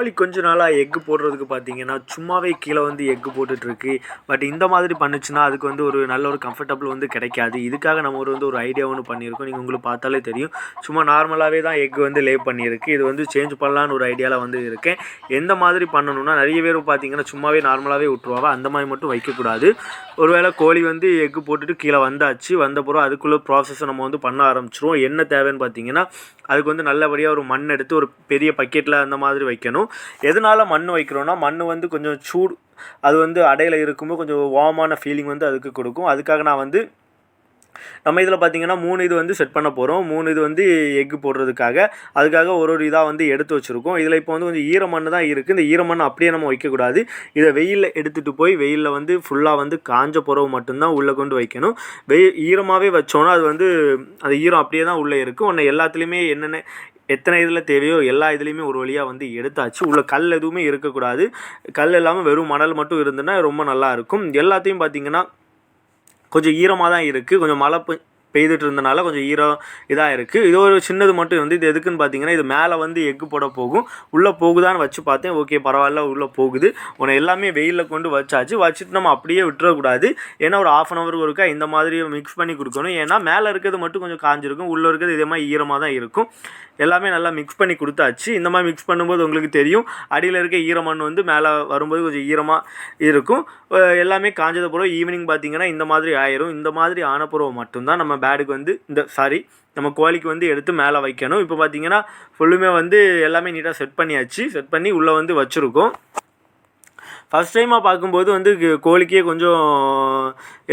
கோழி கொஞ்ச நாளாக எக்கு போடுறதுக்கு பார்த்தீங்கன்னா சும்மாவே கீழே வந்து எக்கு போட்டுட்ருக்கு. பட் இந்த மாதிரி பண்ணுச்சுன்னா அதுக்கு வந்து ஒரு நல்ல ஒரு கம்ஃபர்டபுள் வந்து கிடைக்காது. இதுக்காக நம்ம ஒரு வந்து ஒரு ஐடியா ஒன்று பண்ணியிருக்கோம். நீங்கள் உங்களுக்கு பார்த்தாலே தெரியும். சும்மா நார்மலாகவே தான் எக் வந்து லே பண்ணியிருக்கு. இது வந்து சேஞ்ச் பண்ணலான்னு ஒரு ஐடியாவில் வந்து இருக்கேன். எந்த மாதிரி பண்ணணும்னா நிறைய பேர் பார்த்தீங்கன்னா சும்மாவே நார்மலாகவே விட்ருவாங்க அந்த மாதிரி மட்டும் வைக்கக்கூடாது. ஒருவேளை கோழி வந்து எக்கு போட்டுட்டு கீழே வந்தாச்சு. வந்தப்புறம் அதுக்குள்ளே ப்ராசஸை நம்ம வந்து பண்ண ஆரம்பிச்சிருவோம். என்ன தேவைன்னு பார்த்தீங்கன்னா அதுக்கு வந்து நல்லபடியாக ஒரு மண் எடுத்து ஒரு பெரிய பக்கெட்டில் அந்த மாதிரி வைக்கணும். எதனால் மண் வைக்கிறோன்னா மண் வந்து கொஞ்சம் சூடு அது வந்து அடையில் இருக்கும்போது கொஞ்சம் வார்மான ஃபீலிங் வந்து அதுக்கு கொடுக்கும். அதுக்காக நான் வந்து நம்ம இதில் பார்த்தீங்கன்னா மூணு இது வந்து செட் பண்ண போகிறோம் மூணு இது வந்து எக்கு போடுறதுக்காக. அதுக்காக ஒரு ஒரு இதாக வந்து எடுத்து வச்சுருக்கோம். இதில் இப்போ வந்து கொஞ்சம் ஈரமண் தான் இருக்குது இந்த ஈரமண் அப்படியே நம்ம வைக்கக்கூடாது. இதை வெயிலில் எடுத்துகிட்டு போய் வெயிலில் வந்து ஃபுல்லாக வந்து காஞ்ச புறவு மட்டும்தான் உள்ளே கொண்டு வைக்கணும். வெயில் ஈரமாகவே வச்சோன்னா அது வந்து அந்த ஈரம் அப்படியே தான் உள்ளே இருக்கும். ஒன்று எல்லாத்துலேயுமே என்னென்ன எத்தனை இதில் தேவையோ எல்லா இதுலேயுமே ஒரு வழியாக வந்து எடுத்தாச்சு. உள்ள கல் எதுவுமே இருக்கக்கூடாது. கல் இல்லாமல் வெறும் மணல் மட்டும் இருந்துன்னா ரொம்ப நல்லாயிருக்கும் எல்லாத்தையும் பார்த்தீங்கன்னா கொஞ்சம் ஈரமாக தான் இருக்குது கொஞ்சம் மழை பெய்துட்டு இருந்தனால கொஞ்சம் ஈரம் இதாக இருக்குது இது ஒரு சின்னது மட்டும் வந்து இது எதுக்குன்னு பார்த்தீங்கன்னா இது மேலே வந்து எக்கு போட போகும். உள்ளே போகுதான்னு வச்சு பார்த்தேன். ஓகே பரவாயில்ல உள்ளே போகுது. உன்னை எல்லாமே வெயிலில் கொண்டு வச்சாச்சு. வச்சுட்டு நம்ம அப்படியே விட்டுறக்கூடாது. ஏன்னா ஒரு ஆஃப் அன் ஹவருக்கு ஒருக்கா இந்த மாதிரி மிக்ஸ் பண்ணி கொடுக்கணும். ஏன்னா மேலே இருக்கிறது மட்டும் கொஞ்சம் காஞ்சிருக்கும். உள்ளே இருக்கிறது இதே மாதிரி ஈரமாக தான் இருக்கும். எல்லாமே நல்லா மிக்ஸ் பண்ணி கொடுத்தாச்சு. இந்த மாதிரி மிக்ஸ் பண்ணும்போது உங்களுக்கு தெரியும். அடியில் இருக்க ஈரமண் வந்து மேலே வரும்போது கொஞ்சம் ஈரமாக இருக்கும். எல்லாமே காஞ்சது பிறகு ஈவினிங் பார்த்தீங்கன்னா இந்த மாதிரி ஆயிரும். இந்த மாதிரி ஆன மட்டும்தான் நம்ம பேடுக்கு வந்து இந்த சாரி நம்ம கோழிக்கு வந்து எடுத்து மேலே வைக்கணும். இப்போ பார்த்தீங்கன்னா ஃபுல்லுமே வந்து எல்லாமே நீட்டாக செட் பண்ணியாச்சு. செட் பண்ணி உள்ளே வந்து வச்சுருக்கோம். ஃபஸ்ட் டைமாக பார்க்கும்போது வந்து கோழிக்கே கொஞ்சம்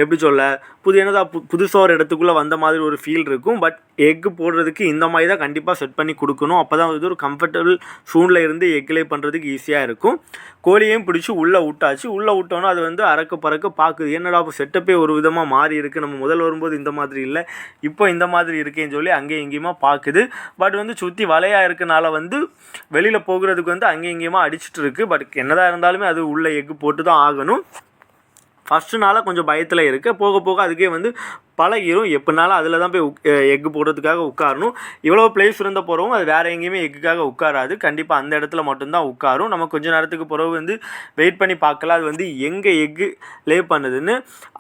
எப்படி சொல்ல புது என்னதா பு புதுசாக ஒரு இடத்துக்குள்ளே வந்த மாதிரி ஒரு ஃபீல் இருக்கும். பட் எக்கு போடுறதுக்கு இந்த மாதிரி தான் கண்டிப்பாக செட் பண்ணி கொடுக்கணும். அப்போ தான் வந்து ஒரு கம்ஃபர்டபுள் சூனில் இருந்து எக்கிலே பண்ணுறதுக்கு ஈஸியாக இருக்கும். கோழியையும் பிடிச்சி உள்ளே விட்டாச்சு. உள்ளே விட்டோன்னா அது வந்து அறக்க பறக்க பார்க்குது என்னடா இப்போ செட்டப்பே ஒரு விதமாக மாறி இருக்குது நம்ம முதல் வரும்போது இந்த மாதிரி இல்லை. இப்போ இந்த மாதிரி இருக்கேன்னு சொல்லி அங்கேயும் இங்கேயுமா பார்க்குது பட் வந்து சுற்றி வலையாக இருக்கனால வந்து வெளியில் போகிறதுக்கு வந்து அங்கேயும் இங்கேயுமா அடிச்சிட்டு இருக்குது பட் என்னதான் இருந்தாலுமே அது உள்ளே எக்கு போட்டு தான் ஆகணும். ஃபஸ்ட்டு நாளாக கொஞ்சம் பயத்தில் இருக்குது போக போக அதுக்கே வந்து பழகிரும் எப்படினாலும் அதில் தான் போய் எக்கு போடுறதுக்காக உட்காரணும். இவ்வளோ பிளேஸ் இருந்த போகிறவும் அது வேறு எங்கேயுமே எக்குக்காக உட்காராது. கண்டிப்பாக அந்த இடத்துல மட்டும்தான் உட்காரும். நம்ம கொஞ்ச நேரத்துக்கு பிறகு வந்து வெயிட் பண்ணி பார்க்கலாம். அது வந்து எங்கே எக்கு லே பண்ணுதுன்னு.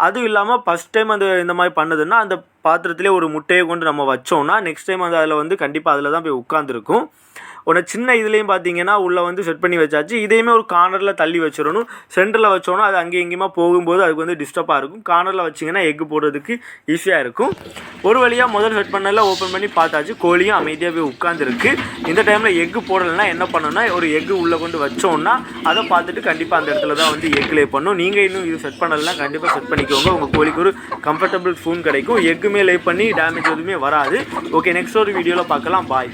அதுவும் இல்லாமல் ஃபஸ்ட் டைம் அந்த இந்த மாதிரி பண்ணுதுன்னா அந்த பாத்திரத்திலே ஒரு முட்டையை கொண்டு நம்ம வச்சோம்னா நெக்ஸ்ட் டைம் அது அதில் வந்து கண்டிப்பாக அதில் தான் போய் உட்காந்துருக்கும் உன்னை சின்ன இதுலேயும் பார்த்தீங்கன்னா உள்ளே வந்து செட் பண்ணி வச்சாச்சு. இதையுமே ஒரு கார்னரில் தள்ளி வச்சிடணும். சென்டரில் வச்சோன்னா அது அங்கே எங்கேயுமா போகும்போது அதுக்கு வந்து டிஸ்டர்பாக இருக்கும். கார்னரில் வச்சிங்கன்னா எக் போடுறதுக்கு ஈஸியாக இருக்கும். ஒரு வழியாக முதல் செட் பண்ணல ஓப்பன் பண்ணி பார்த்தாச்சு. கோழியும் அமைதியாக போய் உட்காந்துருக்கு இந்த டைமில் எக் போடலைன்னா என்ன பண்ணணும்னா ஒரு எக்கு உள்ளே கொண்டு வச்சோம்னா அதை பார்த்துட்டு கண்டிப்பாக அந்த இடத்துல தான் வந்து எக் லே பண்ணும் நீங்கள் இன்னும் இது செட் பண்ணலைன்னா கண்டிப்பாக செட் பண்ணிக்கோங்க. உங்கள் கோழிக்கு ஒரு கம்ஃபர்டபுள் ஃபோன் கிடைக்கும். எக்குமே லே பண்ணி டேமேஜ் எதுவுமே வராது. ஓகே நெக்ஸ்ட் ஒரு வீடியோவில் பார்க்கலாம். பாய்